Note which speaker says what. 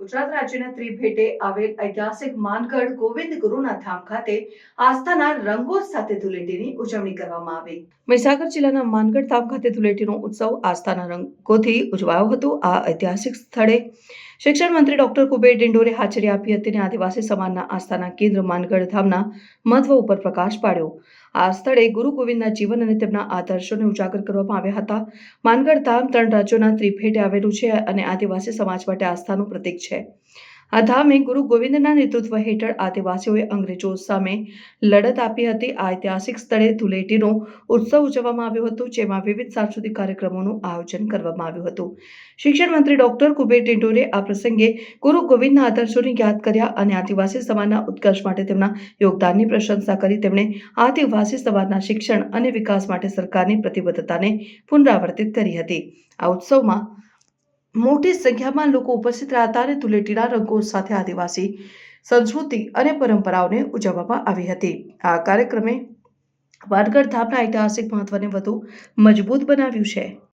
Speaker 1: ગુજરાત રાજ્યના ત્રિભેટે આવેલ ઐતિહાસિક માનગઢ ગોવિંદ ગુરુના ધામ ખાતે આસ્થાના રંગો સાથે ધૂળેટીની ઉજવણી કરવામાં આવી. મહીસાગર જિલ્લાના માનગઢ ધામ ખાતે ધૂળેટીનો ઉત્સવ આસ્થાના રંગોથી ઉજવાયો હતો. આ ઐતિહાસિક સ્થળે શિક્ષણ મંત્રી ડોક્ટર કુબેર ડિંડોરે હાજરી આપી હતી અને આદિવાસી સમાજના આસ્થાના કેન્દ્ર માનગઢ ધામના મહત્વ ઉપર પ્રકાશ પાડ્યો. આ સ્થળે ગુરુ ગોવિંદના જીવન અને તેમના આદર્શોને ઉજાગર કરવામાં આવ્યા હતા. માનગઢ ધામ ત્રણ રાજ્યોના ત્રિભેટે આવેલું છે અને આદિવાસી સમાજ માટે આસ્થાનું પ્રતીક છે. આ ધામે ગુરુ ગોવિંદના નેતૃત્વ હેઠળ આદિવાસીઓએ અંગ્રેજો સામે લડત આપી હતી. આ ઐતિહાસિક સ્થળે ધૂળેટીનો ઉત્સવ ઉજવવામાં આવ્યો હતો, જેમાં વિવિધ સાંસ્કૃતિક કાર્યક્રમોનું આયોજન કરવામાં આવ્યું હતું. શિક્ષણ મંત્રી ડોક્ટર કુબેર ડિંડોરે આ પ્રસંગે ગુરુ ગોવિંદના આદર્શોને યાદ કર્યા અને આદિવાસી સમાજના ઉત્કર્ષ માટે તેમના યોગદાનની પ્રશંસા કરી. તેમણે આદિવાસી સમાજના શિક્ષણ અને વિકાસ માટે સરકારની પ્રતિબદ્ધતાને પુનરાવર્તિત કરી હતી. આ ઉત્સવમાં મોટી સંખ્યામાં લોકો ઉપસ્થિત રહ્યા અને ધૂળેટીના રંગો સાથે આદિવાસી, સંસ્કૃતિ અને પરંપરાઓને ઉજવવામાં આવી હતી. આ કાર્યક્રમે વાનગઢ ધામના ઐતિહાસિક મહત્વને વધુ મજબૂત બનાવ્યું છે.